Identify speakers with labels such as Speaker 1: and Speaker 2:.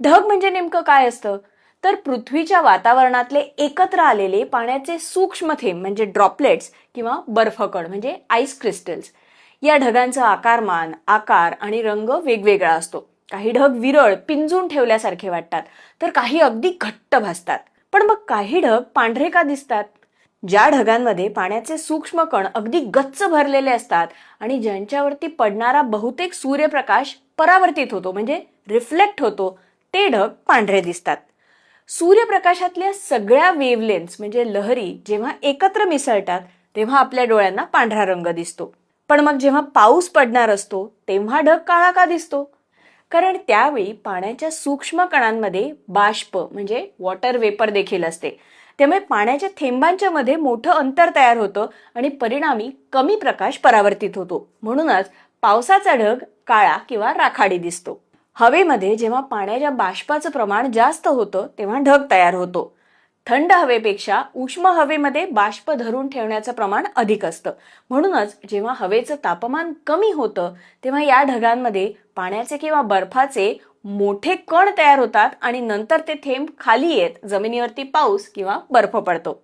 Speaker 1: ढग म्हणजे नेमकं काय असतं? तर पृथ्वीच्या वातावरणातले एकत्र आलेले पाण्याचे सूक्ष्म थेंब म्हणजे ड्रॉपलेट्स किंवा बर्फकण म्हणजे आईस क्रिस्टल्स या ढगांचं आकारमान आकार आणि रंग वेगवेगळा असतो. काही ढग विरळ पिंजून ठेवल्यासारखे वाटतात. तर काही अगदी घट्ट भासतात. पण मग काही ढग पांढरे का दिसतात? ज्या ढगांमध्ये पाण्याचे सूक्ष्म कण अगदी गच्च भरलेले असतात आणि ज्यांच्यावरती पडणारा बहुतेक सूर्यप्रकाश परावर्तित होतो म्हणजे रिफ्लेक्ट होतो ते ढग पांढरे दिसतात. सूर्यप्रकाशातल्या सगळ्या वेवलेन्स म्हणजे लहरी जेव्हा एकत्र मिसळतात तेव्हा आपल्या डोळ्यांना पांढरा रंग दिसतो. पण मग जेव्हा पाऊस पडणार असतो तेव्हा ढग काळा का दिसतो? कारण त्यावेळी पाण्याच्या सूक्ष्म कणांमध्ये बाष्प म्हणजे वॉटर वेपर देखील असते. त्यामुळे पाण्याच्या थेंबांच्या मध्ये मोठं अंतर तयार होतं आणि परिणामी कमी प्रकाश परावर्तित होतो. म्हणूनच पावसाचा ढग काळा किंवा राखाडी दिसतो. हवेमध्ये जेव्हा पाण्याच्या बाष्पाचं प्रमाण जास्त होतं तेव्हा ढग तयार होतो. थंड हवेपेक्षा उष्म हवेमध्ये बाष्प धरून ठेवण्याचं प्रमाण अधिक असतं. म्हणूनच जेव्हा हवेचं तापमान कमी होतं तेव्हा या ढगांमध्ये पाण्याचे किंवा बर्फाचे मोठे कण तयार होतात आणि नंतर ते थेंब खाली येत जमिनीवरती पाऊस किंवा बर्फ पडतो.